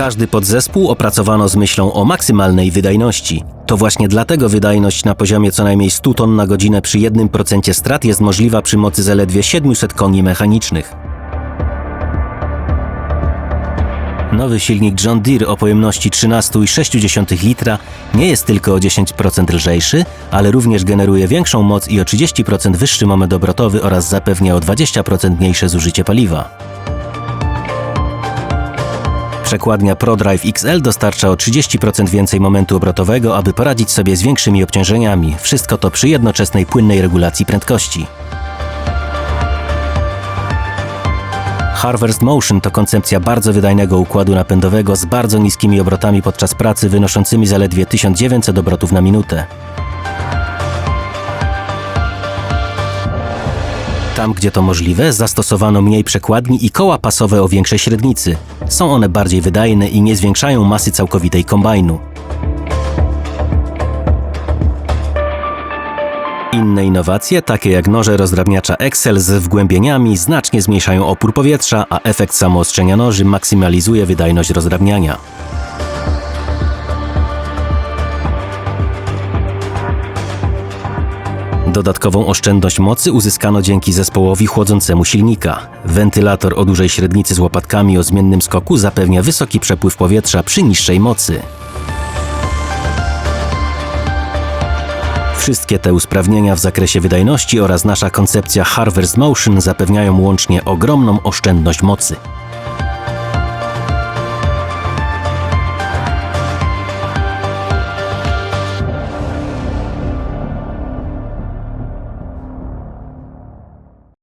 Każdy podzespół opracowano z myślą o maksymalnej wydajności. To właśnie dlatego wydajność na poziomie co najmniej 100 ton na godzinę przy 1% strat jest możliwa przy mocy zaledwie 700 koni mechanicznych. Nowy silnik John Deere o pojemności 13,6 litra nie jest tylko o 10% lżejszy, ale również generuje większą moc i o 30% wyższy moment obrotowy oraz zapewnia o 20% mniejsze zużycie paliwa. Przekładnia ProDrive XL dostarcza o 30% więcej momentu obrotowego, aby poradzić sobie z większymi obciążeniami. Wszystko to przy jednoczesnej płynnej regulacji prędkości. Harvest Motion to koncepcja bardzo wydajnego układu napędowego z bardzo niskimi obrotami podczas pracy wynoszącymi zaledwie 1900 obrotów na minutę. Tam, gdzie to możliwe, zastosowano mniej przekładni i koła pasowe o większej średnicy. Są one bardziej wydajne i nie zwiększają masy całkowitej kombajnu. Inne innowacje, takie jak noże rozdrabniacza Excel z wgłębieniami, znacznie zmniejszają opór powietrza, a efekt samoostrzenia noży maksymalizuje wydajność rozdrabniania. Dodatkową oszczędność mocy uzyskano dzięki zespołowi chłodzącemu silnika. Wentylator o dużej średnicy z łopatkami o zmiennym skoku zapewnia wysoki przepływ powietrza przy niższej mocy. Wszystkie te usprawnienia w zakresie wydajności oraz nasza koncepcja Harvest Motion zapewniają łącznie ogromną oszczędność mocy.